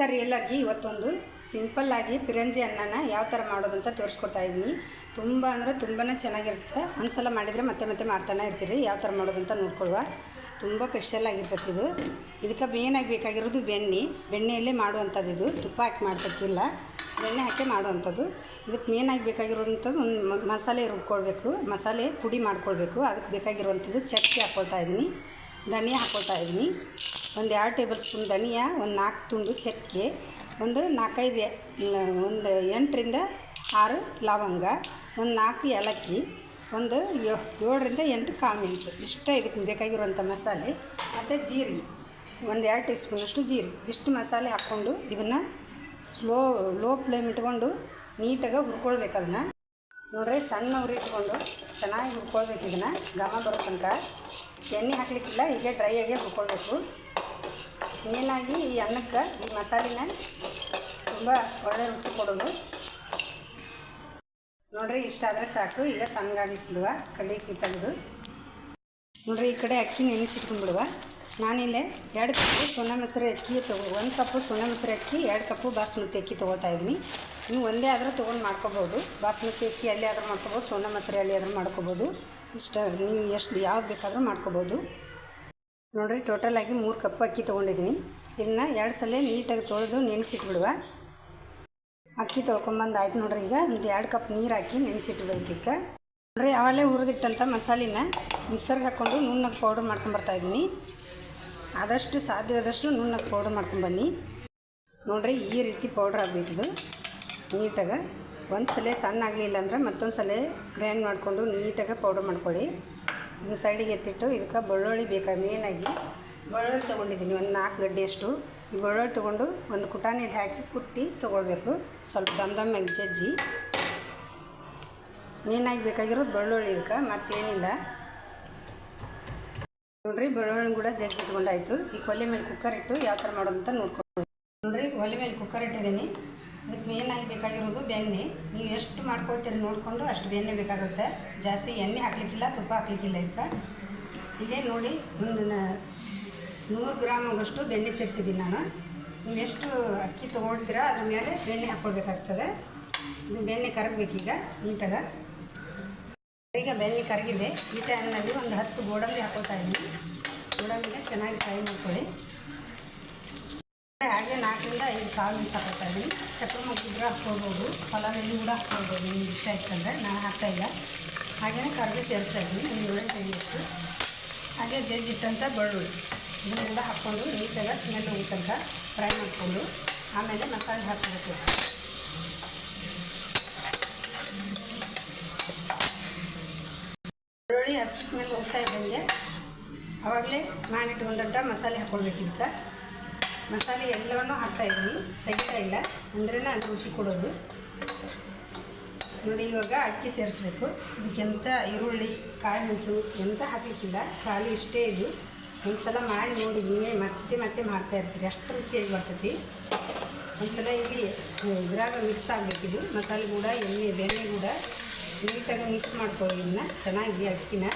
Sir ಎಲ್ಲರಿಗೂ ಇವತ್ತೊಂದು. ಸಿಂಪಲ್ಲಾಗಿ ಪಿರಂಜಿ ಅನ್ನನ ಯಾವ ಥರ ಮಾಡೋದು ಅಂತ ತೋರಿಸ್ಕೊಡ್ತಾ ಇದ್ದೀನಿ. ತುಂಬ ಅಂದರೆ ತುಂಬಾ ಚೆನ್ನಾಗಿರುತ್ತೆ. ಒಂದು ಸಲ ಮಾಡಿದರೆ ಮತ್ತೆ ಮತ್ತೆ ಮಾಡ್ತಾನೆ ಇರ್ತೀರಿ. ಯಾವ ಥರ ಮಾಡೋದು ಅಂತ ನೋಡ್ಕೊಳ್ಳುವ. ತುಂಬ ಸ್ಪೆಷಲ್ ಆಗಿರ್ತೈತೆ ಇದು. ಇದಕ್ಕೆ ಮೇನಾಗಿ ಬೇಕಾಗಿರೋದು ಬೆಣ್ಣೆ. ಬೆಣ್ಣೆಯಲ್ಲೇ ಮಾಡುವಂಥದ್ದು ಇದು. ತುಪ್ಪ ಹಾಕಿ ಮಾಡ್ತಕ್ಕಿಲ್ಲ ಬೆಣ್ಣೆ ಹಾಕಿ ಮಾಡುವಂಥದ್ದು. ಇದಕ್ಕೆ ಮೇನಾಗಿ ಬೇಕಾಗಿರುವಂಥದ್ದು ಒಂದು ಮಸಾಲೆ ರುಬ್ಕೊಳ್ಬೇಕು. ಮಸಾಲೆ ಪುಡಿ ಮಾಡ್ಕೊಳ್ಬೇಕು. ಅದಕ್ಕೆ ಬೇಕಾಗಿರುವಂಥದ್ದು ಚಕ್ಕೆ ಹಾಕ್ಕೊಳ್ತಾ ಇದ್ದೀನಿ. ಧನಿಯಾ ಹಾಕ್ಕೊಳ್ತಾ ಇದ್ದೀನಿ. ಒಂದು ಎರಡು ಟೇಬಲ್ ಸ್ಪೂನ್ ಧನಿಯಾ, ಒಂದು ನಾಲ್ಕು ತುಂಡು ಚಕ್ಕೆ, ಒಂದು ನಾಲ್ಕೈದು ಒಂದು ಎಂಟರಿಂದ ಆರು ಲವಂಗ, ಒಂದು ನಾಲ್ಕು ಏಲಕ್ಕಿ, ಒಂದು ಏಳರಿಂದ ಎಂಟು ಕಾಮೆಂಟು ಇಷ್ಟೇ ಇದಕ್ಕೆ ಬೇಕಾಗಿರುವಂಥ ಮಸಾಲೆ, ಮತ್ತು ಜೀರಿಗೆ. ಒಂದು ಎರಡು ಟೀ ಸ್ಪೂನಷ್ಟು ಜೀರಿಗೆ. ಇಷ್ಟು ಮಸಾಲೆ ಹಾಕ್ಕೊಂಡು ಇದನ್ನು ಸ್ಲೋ, ಲೋ ಫ್ಲೇಮ್ ಇಟ್ಕೊಂಡು ನೀಟಾಗಿ ಹುರ್ಕೊಳ್ಬೇಕು ಅದನ್ನು. ನೋಡ್ರಿ ಸಣ್ಣ ಉರಿ ಇಟ್ಕೊಂಡು ಚೆನ್ನಾಗಿ ಹುರ್ಕೊಳ್ಬೇಕು ಇದನ್ನು. ಘಮ ಬರೋ ತನಕ. ಎಣ್ಣೆ ಹಾಕ್ಲಿಕ್ಕಿಲ್ಲ, ಹೀಗೆ ಡ್ರೈ ಆಗಿ ಹುರ್ಕೊಳ್ಬೇಕು. ಮೇನಾಗಿ ಈ ಅನ್ನಕ್ಕೆ ಈ ಮಸಾಲಿನ ತುಂಬ ಒಳ್ಳೆ ರುಚಿ ಕೊಡೋದು. ನೋಡ್ರಿ ಇಷ್ಟಾದರೆ ಸಾಕು. ಈಗ ತಣ್ಣಗಾಗಿಟ್ಬಿಡುವ ಕಡಲಿಕ್ಕೆ ತೆಗೆದು. ನೋಡ್ರಿ, ಈ ಕಡೆ ಅಕ್ಕಿ ನೆನೆಸಿಟ್ಕೊಂಡ್ಬಿಡುವ. ನಾನಿಲ್ಲೇ ಎರಡು ಕಪ್ಪು ಸೋನಾ ಮೊಸರು ಅಕ್ಕಿ ತಗೋ, ಒಂದು ಕಪ್ಪು ಸೋನಾ ಮೊಸರು ಅಕ್ಕಿ, ಎರಡು ಕಪ್ಪು ಬಾಸ್ಮತಿ ಅಕ್ಕಿ ತೊಗೊಳ್ತಾ ಇದ್ದೀನಿ. ನೀವು ಒಂದೇ ಆದರೂ ತೊಗೊಂಡು ಮಾಡ್ಕೋಬೋದು. ಬಾಸ್ಮತಿ ಅಕ್ಕಿ ಅಲ್ಲಿ ಆದರೂ ಮಾಡ್ಕೋಬೋದು ಸೋನಾ ಮೊಸರು ಅಲ್ಲಿ ಆದರೂ ಮಾಡ್ಕೋಬೋದು. ಇಷ್ಟ, ನೀವು ಎಷ್ಟು, ಯಾವ್ದು ಬೇಕಾದರೂ ಮಾಡ್ಕೋಬೋದು. ನೋಡಿರಿ ಆಗಿ ಮೂರು ಕಪ್ ಅಕ್ಕಿ ತೊಗೊಂಡಿದ್ದೀನಿ. ಇದನ್ನ ಎರಡು ಸಲ ನೀಟಾಗಿ ತೊಳೆದು ನೆನೆಸಿಟ್ಬಿಡುವ. ಅಕ್ಕಿ ತೊಳ್ಕೊಂಬಂದು ಆಯ್ತು ನೋಡ್ರಿ ಈಗ. ಒಂದು ಎರಡು ಕಪ್ ನೀರು ಹಾಕಿ ನೆನೆಸಿಟ್ಬಿಡ್ಬೇಕಿಕ್ಕ ನೋಡ್ರಿ ಅವಲ್ಲೇ ಹುರಿದಿಟ್ಟಂಥ ಮಸಾಲಿನ ಮಿಕ್ಸರ್ಗೆ ಹಾಕ್ಕೊಂಡು ನುಣ್ಣಗೆ ಪೌಡ್ರ್ ಮಾಡ್ಕೊಂಬರ್ತಾ ಇದ್ದೀನಿ. ಆದಷ್ಟು ಸಾಧ್ಯವಾದಷ್ಟು ನುಣ್ಣಗೆ ಪೌಡ್ರ್ ಮಾಡ್ಕೊಂಬನ್ನಿ ನೋಡ್ರಿ, ಈ ರೀತಿ ಪೌಡ್ರ್ ಆಗಬೇಕಿದು ನೀಟಾಗಿ. ಒಂದು ಸಲ ಸಣ್ಣ ಆಗಲಿಲ್ಲ ಅಂದ್ರೆ ಮತ್ತೊಂದು ಸಲ ಗ್ರೈಂಡ್ ಮಾಡಿಕೊಂಡು ನೀಟಾಗಿ ಪೌಡ್ರ್ ಮಾಡ್ಕೊಳ್ಳಿ ಇದನ್ನ ಸೈಡಿಗೆ ಎತ್ತಿಟ್ಟು ಇದಕ್ಕೆ ಬೆಳ್ಳುಳ್ಳಿ ಬೇಕಾಗಿ ಮೇನಾಗಿ ಬೆಳ್ಳುಳ್ಳಿ ತೊಗೊಂಡಿದ್ದೀನಿ ಒಂದು ನಾಲ್ಕು ಗಡ್ಡೆಯಷ್ಟು. ಈ ಬೆಳ್ಳುಳ್ಳಿ ತೊಗೊಂಡು ಒಂದು ಕುಟಾಣಿಲಿ ಹಾಕಿ ಕುಟ್ಟಿ ತೊಗೊಳ್ಬೇಕು. ಸ್ವಲ್ಪ ದಮ್ ದಮ್ಮಾಗಿ ಜಜ್ಜಿ. ಮೇನಾಗಿ ಬೇಕಾಗಿರೋದು ಬೆಳ್ಳುಳ್ಳಿ ಇದಕ್ಕೆ, ಮತ್ತೇನಿಲ್ಲ. ನೋಡ್ರಿ ಬೆಳ್ಳುಳ್ಳಿ ಕೂಡ ಜಜ್ಜಿ ಇಟ್ಕೊಂಡಾಯಿತು. ಈ ಕೊಲೆ ಮೇಲೆ ಕುಕ್ಕರ್ ಇಟ್ಟು ಯಾವ ಥರ ಮಾಡೋದು ಅಂತ ನೋಡ್ಕೊಂಡು ನೋಡ್ರಿ ಒಲೆ ಮೇಲೆ ಕುಕ್ಕರ್ ಇಟ್ಟಿದ್ದೀನಿ. ಅದಕ್ಕೆ ಮೇನಾಗಿ ಬೇಕಾಗಿರೋದು ಬೆಣ್ಣೆ. ನೀವು ಎಷ್ಟು ಮಾಡ್ಕೊಳ್ತೀರಿ ನೋಡಿಕೊಂಡು ಅಷ್ಟು ಬೆಣ್ಣೆ ಬೇಕಾಗುತ್ತೆ. ಜಾಸ್ತಿ ಎಣ್ಣೆ ಹಾಕ್ಲಿಕ್ಕಿಲ್ಲ, ತುಪ್ಪ ಹಾಕ್ಲಿಕ್ಕಿಲ್ಲ ಇದಕ್ಕೆ ಇದೇ ನೋಡಿ ಒಂದು ನೂರು ಗ್ರಾಮ್ ಆಗೋಷ್ಟು ಬೆಣ್ಣೆ ಸೇರಿಸಿದ್ದೀನಿ ನಾನು. ನೀವು ಎಷ್ಟು ಅಕ್ಕಿ ತೊಗೊಳ್ತೀರಾ ಅದ್ರ ಮೇಲೆ ಬೆಣ್ಣೆ ಹಾಕ್ಕೊಳ್ಬೇಕಾಗ್ತದೆ. ಇದು ಬೆಣ್ಣೆ ಕರಗಬೇಕೀಗ ನೀಟಾಗಿ. ಈಗ ಬೆಣ್ಣೆ ಕರಗಿದೆ. ಈ ಟೈಮ್ನಲ್ಲಿ ಒಂದು ಹತ್ತು ಗೋಡಂಬಿ ಹಾಕೋತಾ ಇದ್ದೀನಿ. ಗೋಡಂಬಿನ ಚೆನ್ನಾಗಿ ಫ್ರೈ ಮಾಡ್ಕೊಳ್ಳಿ. ಹಾಗೆ ನಾಲ್ಕರಿಂದ ಐದು ಕಾಳು ಮೆಣಸು ಹಾಕೋತಾ ಇದ್ದೀನಿ. ಚಕ್ರ ಮುಗಿದ್ರೆ ಹಾಕ್ಕೊಳ್ಬೋದು. ಪಲಾವ್ ಕೂಡ ಹಾಕ್ಕೊಳ್ಬೋದು. ನಿಮ್ಗೆ ಇಷ್ಟ ಇತ್ತಂದರೆ ನಾನು ಹಾಕ್ತಾ ಇಲ್ಲ. ಹಾಗೆಯೇ ಕರ್ಬೇ ಸೇರಿಸ್ತಾ ಇದ್ದೀನಿ. ಒಂದು ಏಳು ತೆಗಿಯಷ್ಟು ಹಾಗೆ ಜಜ್ಜಿಟ್ಟಂಥ ಬೆಳ್ಳುಳ್ಳಿ. ಇದನ್ನು ಕೂಡ ಹಾಕ್ಕೊಂಡು ನೀಟಾಗಿ ಸ್ಮೆಲ್ ಹೋಗಿ ಫ್ರೈ ಮಾಡಿಕೊಂಡು ಆಮೇಲೆ ಮಸಾಲೆ ಹಾಕಬೇಕು ಬೆಳ್ಳುಳ್ಳಿ ಹಸಿ ಸ್ಮೆಲ್ ಹೋಗ್ತಾ ಇದ್ದಂಗೆ ಆವಾಗಲೇ ಮಾಡಿಟ್ಕೊಂಡಂಥ ಮಸಾಲೆ ಹಾಕ್ಕೊಳ್ಬೇಕು ಇದಕ್ಕೆ ಮಸಾಲೆ ಎಲ್ಲವನ್ನೂ ಹಾಕ್ತಾ ಇದ್ದೀನಿ. ತೆಗಿತಾ ಇಲ್ಲ. ಅಂದ್ರೆ ಅದು ರುಚಿ ಕೊಡೋದು. ನೋಡಿ, ಇವಾಗ ಅಕ್ಕಿ ಸೇರಿಸ್ಬೇಕು. ಇದಕ್ಕೆಂತ ಈರುಳ್ಳಿ, ಕಾಯಿ ಮೆಣಸು ಎಂತ ಹಾಕಲಿಕ್ಕಿಲ್ಲ ಖಾಲಿ ಇಷ್ಟೇ ಇದು. ಒಂದು ಸಲ ಮಾಡಿ ನೋಡಿ ನೀವೇ ಮತ್ತೆ ಮತ್ತೆ ಮಾಡ್ತಾ ಇರ್ತೀರಿ. ಅಷ್ಟು ರುಚಿಯಾಗಿ ಬರ್ತೈತಿ. ಒಂದು ಸಲ ಇಲ್ಲಿ ಇದ್ರಾಗ ಮಿಕ್ಸ್ ಆಗಬೇಕಿದು ಮಸಾಲೆ ಕೂಡ, ಎಣ್ಣೆ, ಬೆಣ್ಣೆ ಕೂಡ ನೀಟಾಗಿ ಮಿಕ್ಸ್ ಮಾಡ್ಕೊಳ್ಳಿ. ಇದನ್ನ ಚೆನ್ನಾಗಿ ಅಕ್ಕಿನ.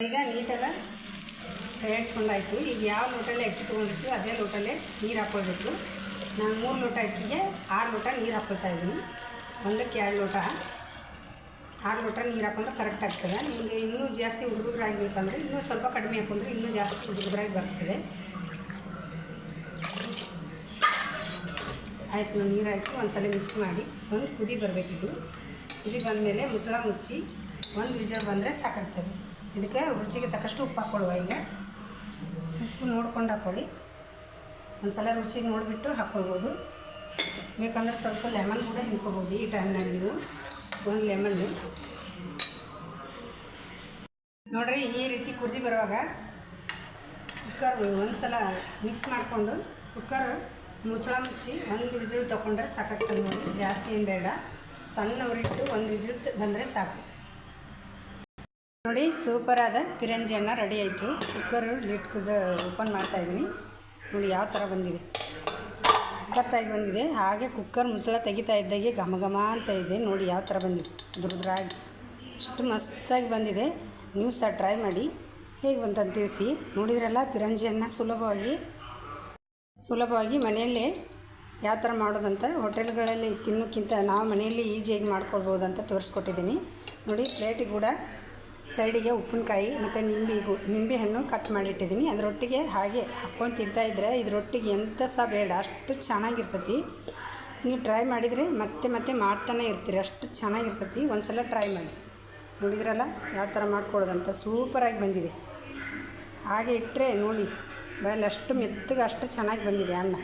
ಈಗ ನೀಟಾಗಿ ತಯಾರಿಸ್ಕೊಂಡಾಯ್ತು. ಈಗ ಯಾವ ಲೋಟಲ್ಲಿ ಅಕ್ಕಿ ತೊಗೊಂಡಿರ್ತೀವಿ ಅದೇ ಲೋಟಲ್ಲೇ ನೀರು ಹಾಕ್ಕೊಳ್ಬೇಕು. ನಾನು ಮೂರು ಲೋಟ ಅಕ್ಕಿಗೆ ಆರು ಲೋಟ ನೀರು ಹಾಕ್ಕೊಳ್ತಾ ಇದ್ದೀನಿ. ಒಂದಕ್ಕೆ ಎರಡು ಲೋಟ. ಆರು ಲೋಟ ನೀರು ಹಾಕೊಂಡ್ರೆ ಕರೆಕ್ಟ್ ಆಗ್ತದೆ. ನಿಮಗೆ ಇನ್ನೂ ಜಾಸ್ತಿ ಹುಡುಗರಾಗಬೇಕಂದ್ರೆ ಇನ್ನೂ ಸ್ವಲ್ಪ ಕಡಿಮೆ ಹಾಕೊಂಡ್ರೆ ಇನ್ನೂ ಜಾಸ್ತಿ ಹುಡುಗರಾಗಿ ಬರ್ತದೆ. ಆಯ್ತು ನೀರು ಹಾಕಿ ಒಂದು ಸಲ ಮಿಕ್ಸ್ ಮಾಡಿ ಒಂದು ಕುದಿ ಬರಬೇಕಿದ್ದು ಕುದಿ ಬಂದಮೇಲೆ ಮುಸಳ ಮುಚ್ಚಿ ಒಂದು ವಿಜಲ್ ಬಂದರೆ ಸಾಕಾಗ್ತದೆ. ಇದಕ್ಕೆ ರುಚಿಗೆ ತಕ್ಕಷ್ಟು ಉಪ್ಪು ಹಾಕ್ಕೊಳ್ಳುವ ಈಗ. ನೋಡ್ಕೊಂಡು ಹಾಕ್ಕೊಳ್ಳಿ ಒಂದು ಸಲ ರುಚಿಗೆ ನೋಡಿಬಿಟ್ಟು ಹಾಕ್ಕೊಳ್ಬೋದು. ಬೇಕಂದ್ರೆ ಸ್ವಲ್ಪ ಲೆಮನ್ ಕೂಡ ಹಿಂಕೋಬೋದು ಈ ಟೈಮ್ನಾಗ ನೀವು. ಒಂದು ಲೆಮನ್ನು ನೋಡ್ರಿ, ಈ ರೀತಿ ಕುದಿ ಬರುವಾಗ ಕುಕ್ಕರ್ ಒಂದು ಸಲ ಮಿಕ್ಸ್ ಮಾಡಿಕೊಂಡು ಕುಕ್ಕರ್ ಮುಚ್ಚಳ ಮುಚ್ಚಿ ಒಂದು ವಿಜಿಲ್ ತೊಗೊಂಡ್ರೆ ಸಾಕಾಗ್ತದೆ ನೋಡಿ. ಜಾಸ್ತಿ ಏನು ಬೇಡ. ಸಣ್ಣ ಉರಿಟ್ಟು ಒಂದು ವಿಜಿಲ್ ಬಂದರೆ ಸಾಕು. ನೋಡಿ ಸೂಪರ್ ಆದ ಕಿರಂಜಿ ಅನ್ನ ರೆಡಿ ಆಯಿತು. ಕುಕ್ಕರ್ ಲಿಟ್ ಓಪನ್ ಮಾಡ್ತಾ ಇದ್ದೀನಿ. ನೋಡಿ, ಯಾವ ಥರ ಬಂದಿದೆ. ಸಖತ್ತಾಗಿ ಬಂದಿದೆ. ಹಾಗೆ ಕುಕ್ಕರ್ ಮುಸಳ ತೆಗಿತಾ ಇದ್ದಾಗೆ ಘಮ ಘಮ ಅಂತ ಇದೆ. ನೋಡಿ, ಯಾವ ಥರ ಬಂದಿದೆ. ದುರ್ದ್ರಾಗಿ. ಇಷ್ಟು ಮಸ್ತಾಗಿ ಬಂದಿದೆ. ನೀವು ಸಹ ಟ್ರೈ ಮಾಡಿ. ಹೇಗೆ ಬಂತಂತ ತಿಳಿಸಿ. ನೋಡಿದ್ರಲ್ಲ ಪಿರಂಜಿಯನ್ನು ಸುಲಭವಾಗಿ ಸುಲಭವಾಗಿ ಮನೆಯಲ್ಲೇ ಯಾವ ಥರ ಮಾಡೋದಂತ ಹೋಟೆಲ್ಗಳಲ್ಲಿ ತಿನ್ನೋಕ್ಕಿಂತ ನಾವು ಮನೆಯಲ್ಲಿ ಈಜಿಯಾಗಿ ಮಾಡ್ಕೊಳ್ಬೋದು ಅಂತ ತೋರಿಸ್ಕೊಟ್ಟಿದ್ದೀನಿ. ನೋಡಿ ಪ್ಲೇಟಿಗೆ ಕೂಡ ಸೈಡಿಗೆ ಉಪ್ಪಿನಕಾಯಿ ಮತ್ತು ನಿಂಬೆ ನಿಂಬೆ ನಿಂಬೆಹಣ್ಣು ಕಟ್ ಮಾಡಿಟ್ಟಿದ್ದೀನಿ. ಅದರೊಟ್ಟಿಗೆ ಹಾಗೆ ಹಾಕ್ಕೊಂಡು ತಿಂತಾಯಿದ್ರೆ ಇದರೊಟ್ಟಿಗೆ ಎಂಥ ಸಹ ಬೇಡ, ಅಷ್ಟು ಚೆನ್ನಾಗಿರ್ತೈತಿ. ನೀವು ಟ್ರೈ ಮಾಡಿದರೆ ಮತ್ತೆ ಮತ್ತೆ ಮಾಡ್ತಾನೆ ಇರ್ತೀರಿ, ಅಷ್ಟು ಚೆನ್ನಾಗಿರ್ತೈತಿ. ಒಂದು ಸಲ ಟ್ರೈ ಮಾಡಿ. ನೋಡಿದ್ರಲ್ಲ? ಯಾವ ಥರ ಮಾಡ್ಕೊಳ್ಳೋದಂತ ಸೂಪರಾಗಿ ಬಂದಿದೆ. ಹಾಗೆ ಇಟ್ಟರೆ ನೋಡಿ, ಬಾಯಲ್ಲಿ ಅಷ್ಟು ಮೆತ್ತಗೆ ಅಷ್ಟು ಚೆನ್ನಾಗಿ ಬಂದಿದೆ ಅನ್ನ.